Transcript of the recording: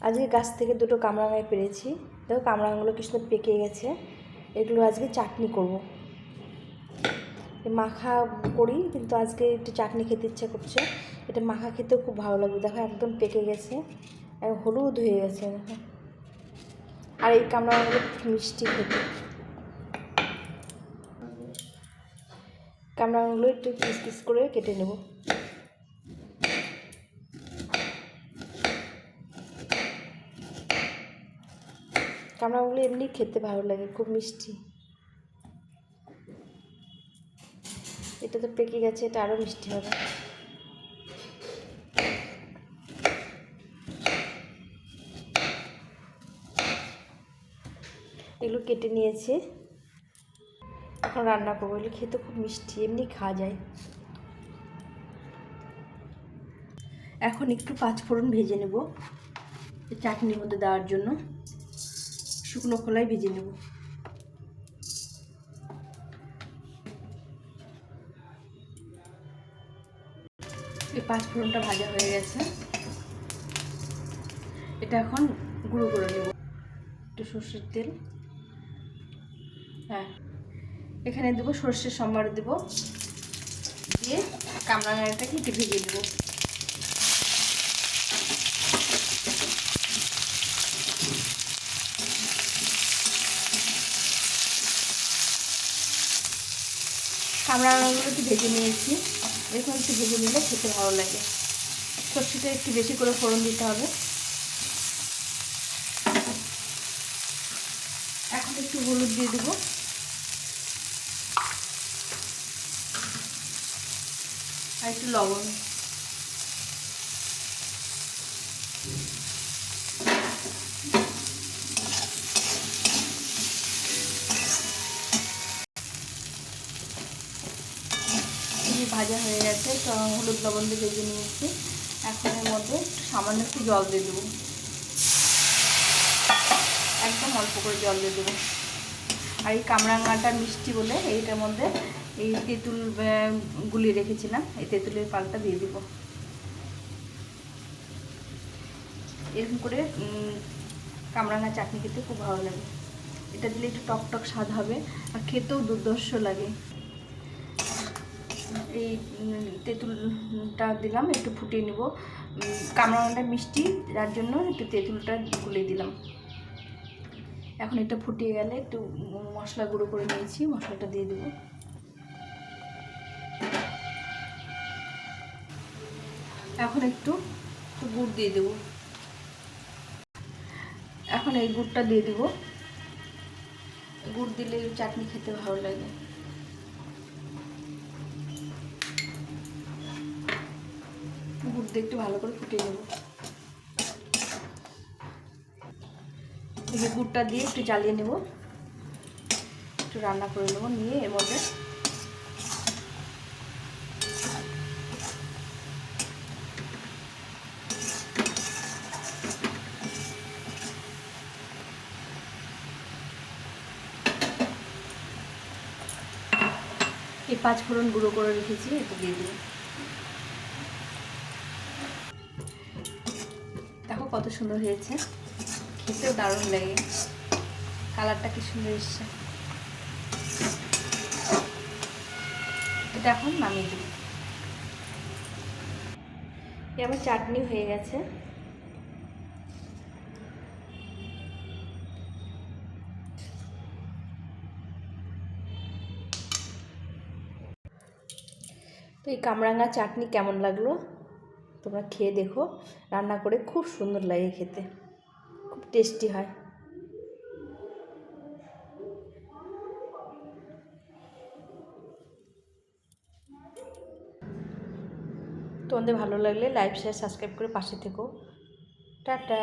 আজকে গাছ থেকে দুটো কামরাঙায় পেরেছি। দেখো কামরাঙাগুলো কি সুন্দর পেকে গেছে। এগুলো আজকে চাটনি করব। মাখা করি, কিন্তু আজকে একটু চাটনি খেতে ইচ্ছা করছে। এটা মাখা খেতেও খুব ভালো লাগবে। দেখো একদম পেকে গেছে। হলুদ হয়ে গেছে, দেখো। আর এই কামরাঙাগুলো মিষ্টি খেতে। কামরাঙাগুলো একটু পিস পিস করে কেটে নেব। কামরাঙাগুলো এমনি খেতে ভালো লাগে, খুব মিষ্টি। এটা তো পেকে গেছে, এটা আরও মিষ্টি হবে। এগুলো কেটে নিয়েছি। এখন রান্না করব, এগুলো খেতে খুব মিষ্টি, এমনি খাওয়া যায়। এখন একটু পাঁচফোড়ন ভেজে নেব, চাটনির মধ্যে দেওয়ার জন্য। শুকনো খোলায় ভেজে নেব। এই পাঁচফোড়নটা ভাজা হয়ে গেছে। এটা এখন গুঁড়ো করে নেব। একটু সর্ষের তেল। হ্যাঁ। এখানে দেবো সর্ষের সম্বার দেবো। দিয়ে কামরাঙাটাকে একটু ভেজে দেবো কামরাঙাগুলো একটু ভেজে নিয়েছি। এরকম একটু ভেজে নিলে খেতে ভালো লাগে। সর্ষেটা একটু বেশি করে ফোড়ন দিতে হবে। এখন একটু হলুদ দিয়ে দেবো। আর একটু লবণ। এই ভাজা হয়ে গেছে, তো হলুদ লবণ দিয়ে ভেজে নিয়েছি। এখন এর মধ্যে সামান্য একটু জল দিয়ে দেবো। একদম অল্প করে জল দিয়ে দেবো। আর এই কামরাঙাটা মিষ্টি বলে এইটার মধ্যে এই তেঁতুল গুলি রেখেছিলাম, এই তেঁতুলের পালটা দিয়ে দিব। এরকম করে কামরাঙা চাটনি খেতে খুব ভালো লাগে। এটা দিলে একটু টক টক স্বাদ হবে, আর খেতেও দুর্ধর্ষ লাগে। এই তেঁতুলটা দিলাম, একটু ফুটিয়ে নেব। কামরাঙাটা মিষ্টি, যার জন্য একটু তেঁতুলটা গুলে দিলাম। এখন এটা ফুটিয়ে গেলে একটু মশলা গুঁড়ো করে নিয়েছি, মশলাটা দিয়ে দেবো। এখন একটু গুড় দিয়ে দেবো। এখন এই গুড়টা দিয়ে দেবো। গুড় দিলে চাটনি খেতে ভালো লাগে। দিয়ে একটু ভালো করে ফুটিয়ে নেব। এই গুড়টা দিয়ে একটু জ্বালিয়ে নেব। একটু রান্না করে নেব, নিয়ে এর মধ্যে এই পাঁচ ফোড়ন গুঁড়ো করে রেখেছি একটু দিয়ে দিই কত সুন্দর হয়েছে। খেতেও দারুণ লাগে। কালারটা কি সুন্দর এসছে। এটা এখন নামিয়ে দিই আমার চাটনি হয়ে গেছে। তো এই কামরাঙা চাটনি কেমন লাগল? তোমরা খেয়ে দেখো। রান্না করে খুব সুন্দর লাগে খেতে। খুব টেস্টি হয়। তোমাদের ভালো লাগলে লাইক শেয়ার সাবস্ক্রাইব করে পাশে থেকো। টাটা।